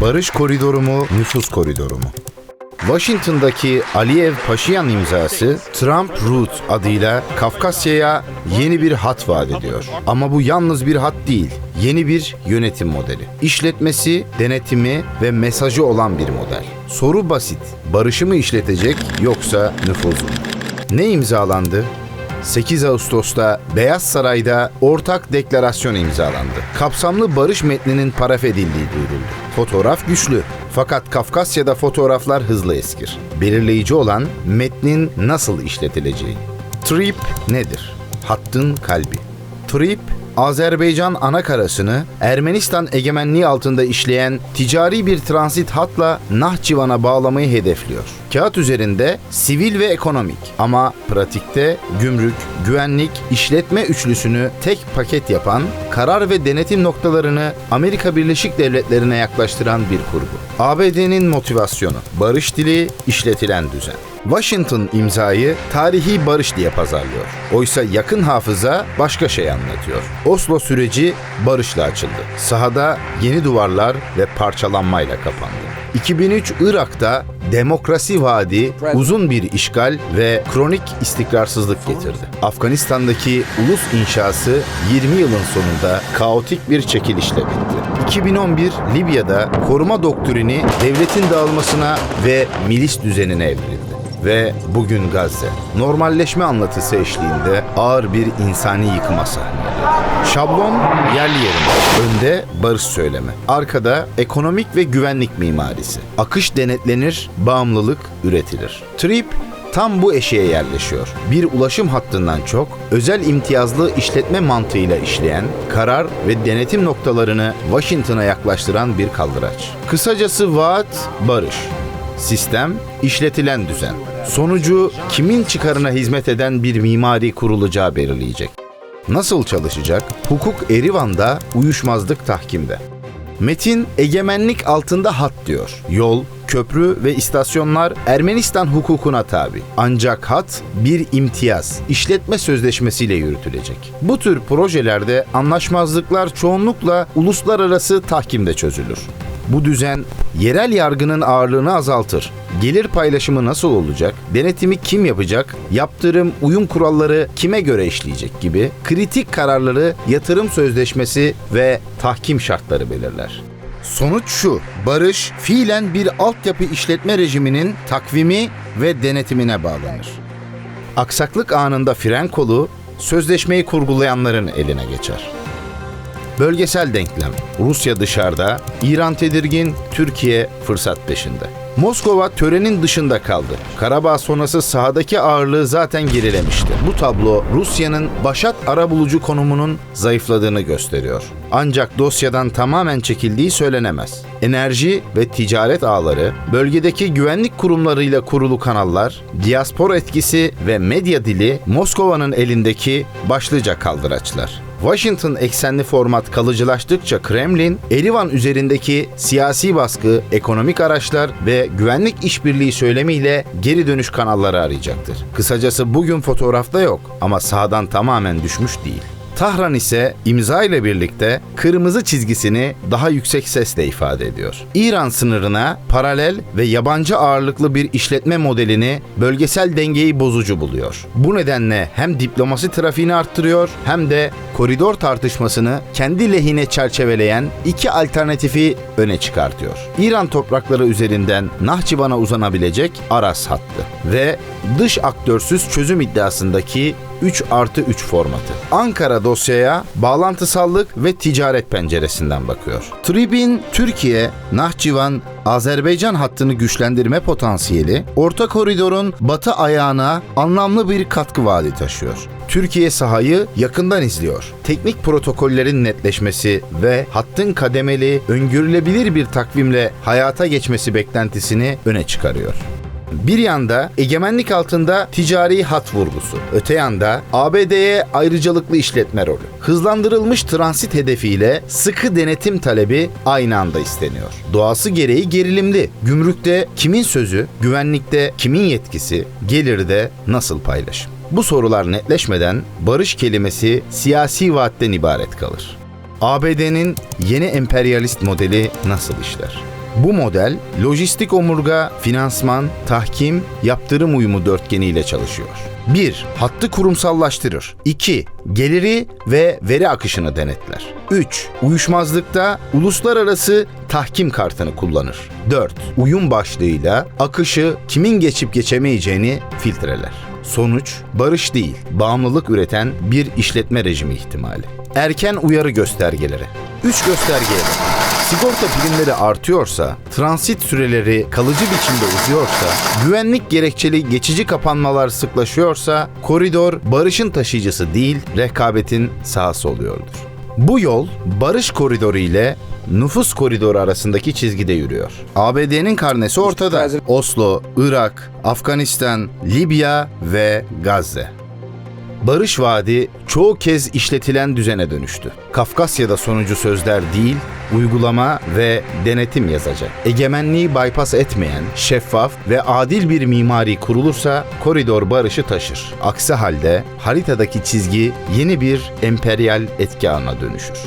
Barış koridoru mu, nüfus koridoru mu? Washington'daki Aliyev Paşinyan imzası Trump Route adıyla Kafkasya'ya yeni bir hat vaat ediyor. Ama bu yalnız bir hat değil, yeni bir yönetim modeli. İşletmesi, denetimi ve mesajı olan bir model. Soru basit. Barışı mı işletecek yoksa nüfuzu mu? Ne imzalandı? 8 Ağustos'ta Beyaz Saray'da ortak deklarasyon imzalandı. Kapsamlı barış metninin paraf edildiği duyuruldu. Fotoğraf güçlü fakat Kafkasya'da fotoğraflar hızlı eskir. Belirleyici olan metnin nasıl işletileceği. TRIP nedir? Hattın kalbi. TRIP Azerbaycan ana karasını Ermenistan egemenliği altında işleyen ticari bir transit hatla Nahçıvan'a bağlamayı hedefliyor. Kağıt üzerinde sivil ve ekonomik ama pratikte gümrük, güvenlik, işletme üçlüsünü tek paket yapan, karar ve denetim noktalarını Amerika Birleşik Devletleri'ne yaklaştıran bir kurgu. ABD'nin motivasyonu, barış dili, işletilen düzen. Washington imzayı tarihi barış diye pazarlıyor. Oysa yakın hafıza başka şey anlatıyor. Oslo süreci barışla açıldı. Sahada yeni duvarlar ve parçalanmayla kapandı. 2003 Irak'ta demokrasi vaadi uzun bir işgal ve kronik istikrarsızlık getirdi. Afganistan'daki ulus inşası 20 yılın sonunda kaotik bir çekilişle bitti. 2011 Libya'da koruma doktrini devletin dağılmasına ve milis düzenine evrildi ve bugün Gazze. Normalleşme anlatısı eşliğinde ağır bir insani yıkıma sahneledi. Şablon yerli yerinde. Önde barış söylemi. Arkada ekonomik ve güvenlik mimarisi. Akış denetlenir, bağımlılık üretilir. Trip tam bu eşiğe yerleşiyor. Bir ulaşım hattından çok özel imtiyazlı işletme mantığıyla işleyen, karar ve denetim noktalarını Washington'a yaklaştıran bir kaldıraç. Kısacası vaat barış. Sistem, işletilen düzen. Sonucu kimin çıkarına hizmet eden bir mimari kurulacağı belirleyecek. Nasıl çalışacak? Hukuk Erivan'da, uyuşmazlık tahkimde. Metin egemenlik altında hat diyor. Yol, köprü ve istasyonlar Ermenistan hukukuna tabi. Ancak hat bir imtiyaz, işletme sözleşmesiyle yürütülecek. Bu tür projelerde anlaşmazlıklar çoğunlukla uluslararası tahkimde çözülür. Bu düzen yerel yargının ağırlığını azaltır. Gelir paylaşımı nasıl olacak? Denetimi kim yapacak? Yaptırım, uyum kuralları kime göre işleyecek gibi kritik kararları yatırım sözleşmesi ve tahkim şartları belirler. Sonuç şu, barış fiilen bir altyapı işletme rejiminin takvimi ve denetimine bağlanır. Aksaklık anında fren kolu sözleşmeyi kurgulayanların eline geçer. Bölgesel denklem. Rusya dışarıda, İran tedirgin, Türkiye fırsat peşinde. Moskova törenin dışında kaldı. Karabağ sonrası sahadaki ağırlığı zaten gerilemişti. Bu tablo Rusya'nın başat arabulucu konumunun zayıfladığını gösteriyor. Ancak dosyadan tamamen çekildiği söylenemez. Enerji ve ticaret ağları, bölgedeki güvenlik kurumlarıyla kurulu kanallar, diaspor etkisi ve medya dili Moskova'nın elindeki başlıca kaldıraçlar. Washington eksenli format kalıcılaştıkça Kremlin, Erivan üzerindeki siyasi baskı, ekonomik araçlar ve güvenlik işbirliği söylemiyle geri dönüş kanalları arayacaktır. Kısacası bugün fotoğrafta yok ama sahadan tamamen düşmüş değil. Tahran ise imza ile birlikte kırmızı çizgisini daha yüksek sesle ifade ediyor. İran sınırına paralel ve yabancı ağırlıklı bir işletme modelini bölgesel dengeyi bozucu buluyor. Bu nedenle hem diplomasi trafiğini arttırıyor hem de koridor tartışmasını kendi lehine çerçeveleyen iki alternatifi öne çıkartıyor. İran toprakları üzerinden Nahçıvan'a uzanabilecek Aras hattı ve dış aktörsüz çözüm iddiasındaki 3 artı 3 formatı. Ankara dosyaya bağlantısallık ve ticaret penceresinden bakıyor. Tribin, Türkiye, Nahçıvan, Azerbaycan hattını güçlendirme potansiyeli, Orta Koridor'un batı ayağına anlamlı bir katkı vaadi taşıyor. Türkiye sahayı yakından izliyor. Teknik protokollerin netleşmesi ve hattın kademeli, öngörülebilir bir takvimle hayata geçmesi beklentisini öne çıkarıyor. Bir yanda egemenlik altında ticari hat vurgusu, öte yanda ABD'ye ayrıcalıklı işletme rolü. Hızlandırılmış transit hedefiyle sıkı denetim talebi aynı anda isteniyor. Doğası gereği gerilimli. Gümrükte kimin sözü, güvenlikte kimin yetkisi, gelirde nasıl paylaşım? Bu sorular netleşmeden barış kelimesi siyasi vaatten ibaret kalır. ABD'nin yeni emperyalist modeli nasıl işler? Bu model lojistik omurga, finansman, tahkim, yaptırım uyumu dörtgeniyle çalışıyor. 1. Hattı kurumsallaştırır. 2. Geliri ve veri akışını denetler. 3. Uyuşmazlıkta uluslararası tahkim kartını kullanır. 4. Uyum başlığıyla akışı kimin geçip geçemeyeceğini filtreler. Sonuç, barış değil, bağımlılık üreten bir işletme rejimi ihtimali. Erken uyarı göstergeleri. 3 göstergeye bakın. Sigorta primleri artıyorsa, transit süreleri kalıcı biçimde uzuyorsa, güvenlik gerekçeli geçici kapanmalar sıklaşıyorsa, koridor barışın taşıyıcısı değil, rekabetin sahası oluyordur. Bu yol barış koridoru ile nüfus koridoru arasındaki çizgide yürüyor. ABD'nin karnesi ortada. Oslo, Irak, Afganistan, Libya ve Gazze. Barış Vaadi çoğu kez işletilen düzene dönüştü. Kafkasya'da sonucu sözler değil, uygulama ve denetim yazacak. Egemenliği bypass etmeyen, şeffaf ve adil bir mimari kurulursa koridor barışı taşır. Aksi halde haritadaki çizgi yeni bir emperyal etki ağına dönüşür.